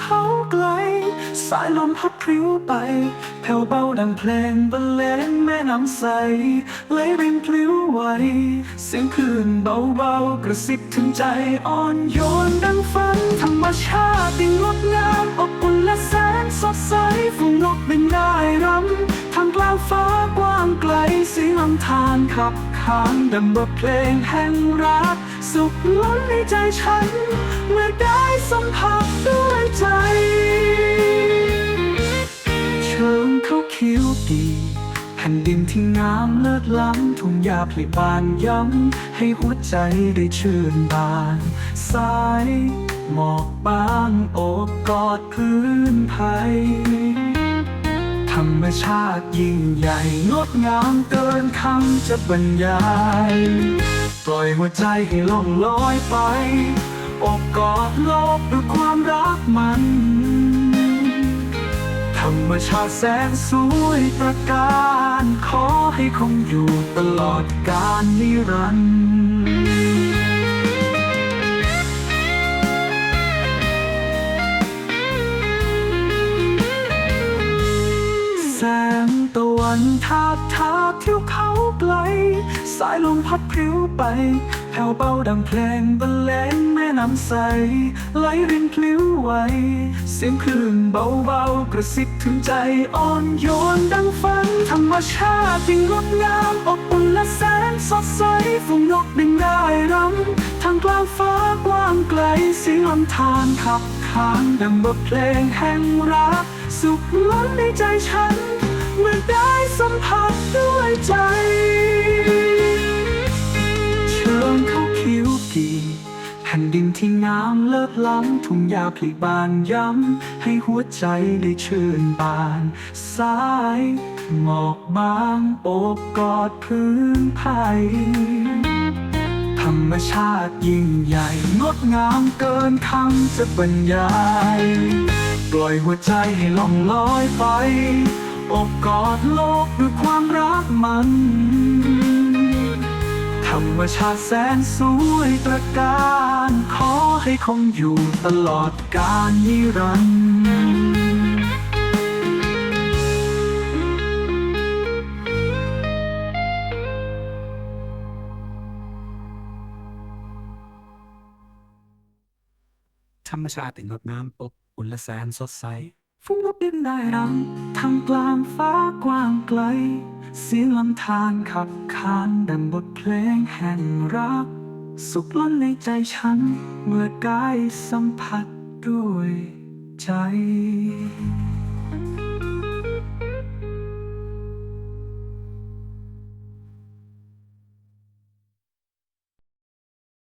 เขาไกล สายลมพัดพริ้วไป แผ่วเบาดังเพลงบรรเลงแม่น้ำใสไหลรินพลิ้วไหวเสียงคลื่นเบาๆ กระซิบถึงใจอ่อนโยนดังฝัน ธรรมชาติยิ่งงดงามอบอุ่นและแสนสดใสฝูงนกบินได้รำทางกลางฟ้ากว้างไกลเสียงลำธารขับขานดังบทเพลงแห่งรัก สุขล้นในใจฉัน เมื่อได้สัมผัส เขียวดีแผ่นดินที่งามเลิศล้ำทุ่งหญ้าพลิบานย้ำให้หัวใจได้ชื่นบานสายหมอกบางโอบกอดพื้นไผ่ธรรมชาติยิ่งใหญ่งดงามเกินคำจะบรรยาย ปล่อยหัวใจให้ล่องลอยไปอบกอดโลกด้วยความรักมัน รรมชาติแสนสวยตระการ ขอให้คงอยู่ตลอดกาลนิรันดร์แสงตะวันทาบทาบเที่ยวเขาไกล สายลมพัดพริ้วไปแผ่วเบาดังเพลงบรรเลง น้ำใส ไหลรินพลิ้วไหว เสียงคลื่นเบาๆ กระซิบถึงใจอ่อนโยนดังฝัน ธรรมชาติที่งดงามอบอุ่นและแสนสดใสฝูงนกบินได้รำทางกลางฟ้ากว้างไกลเสียงลำธารขับขานดังบทเพลงแห่งรัก สุขล้นในใจฉัน เมื่อได้สัมผัสด้วยใจ แผ่นดินที่งามเลิศล้ำทุ่งหญ้าพลิบานย้ำ ให้หัวใจได้ชื่นบาน สายหมอกบางโอบกอดพื้นไผ่ธรรมชาติยิ่งใหญ่ งดงามเกินคำจะบรรยาย ปล่อยหัวใจให้ล่องลอยไปอบกอดโลกด้วยความรักมัน รรมชาติแสนสวยตระการ ขอให้คงอยู่ตลอดกาลนิรันดร์ธรรมชาติงดงามอบอุ่นและแสนสดใส ฟุ้งบดินได้รำทำกลางฟ้ากว้างไกล เสียงลำธารขับ ขานดังบทเพลงแห่งรัก สุขล้นในใจฉัน เมื่อกายสัมผัสด้วยใจ